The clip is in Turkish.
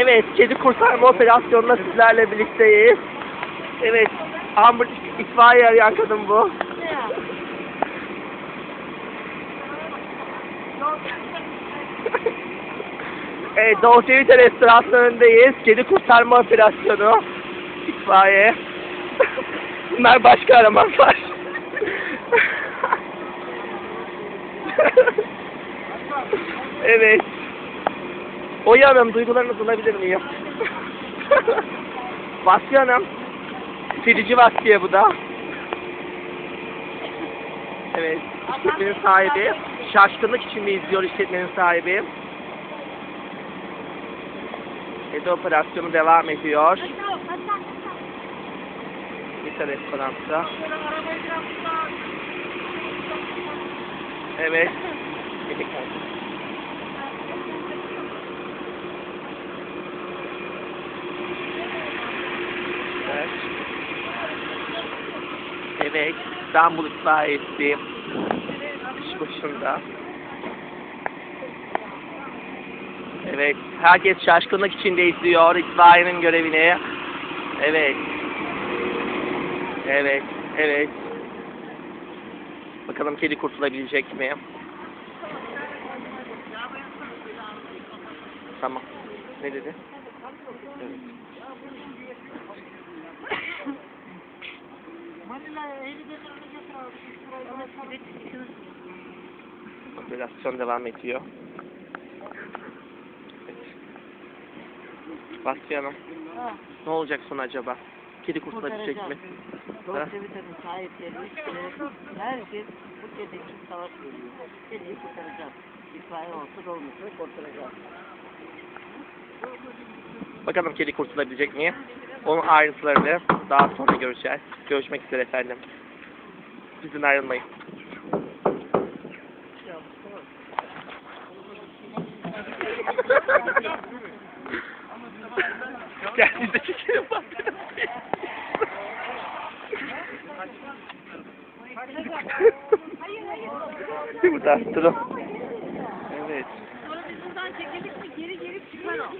Evet, kedi kurtarma operasyonunda sizlerle birlikteyiz. Evet, Amber itfaiye arayan kadın bu. evet, Dolce Vita restoranının önündeyiz. Kedi kurtarma operasyonu. İtfaiye. Bunlar başka aramazlar. evet. Oya Hanım, duygularınızı alabilir miyim? Vasfiye Hanım. Filici Vasfiye bu da. Evet, işletmenin sahibi. Şaşkınlık içinde izliyor işletmenin sahibi. Ede operasyonu devam ediyor. Vita restoranda. Evet. Evet. Evet. İstanbul itfaiyesi. İş başında. Evet. Herkes şaşkınlık içinde izliyor itfaiyenin görevini. Evet. Evet. Evet. Bakalım kedi kurtulabilecek mi? Tamam. Ne dedi? Evet. Operasyon devam ediyor. Evet. Vasfiye Hanım, ne olacak son acaba? Kedi kurtulabilecek mi? Dolce Vita'nın sahipleri, herkes bu kedi için savaş veriyor. Kediyi kurtaracağız. İtfaiye olsun olmasa kurtaracağız. Bakalım kedi kurtulabilecek mi? Onun ayrıntılarını daha sonra göreceğiz. Görüşmek üzere efendim. Bizden ayrılmayın. De çekelim bak. Bir bu da Bueno.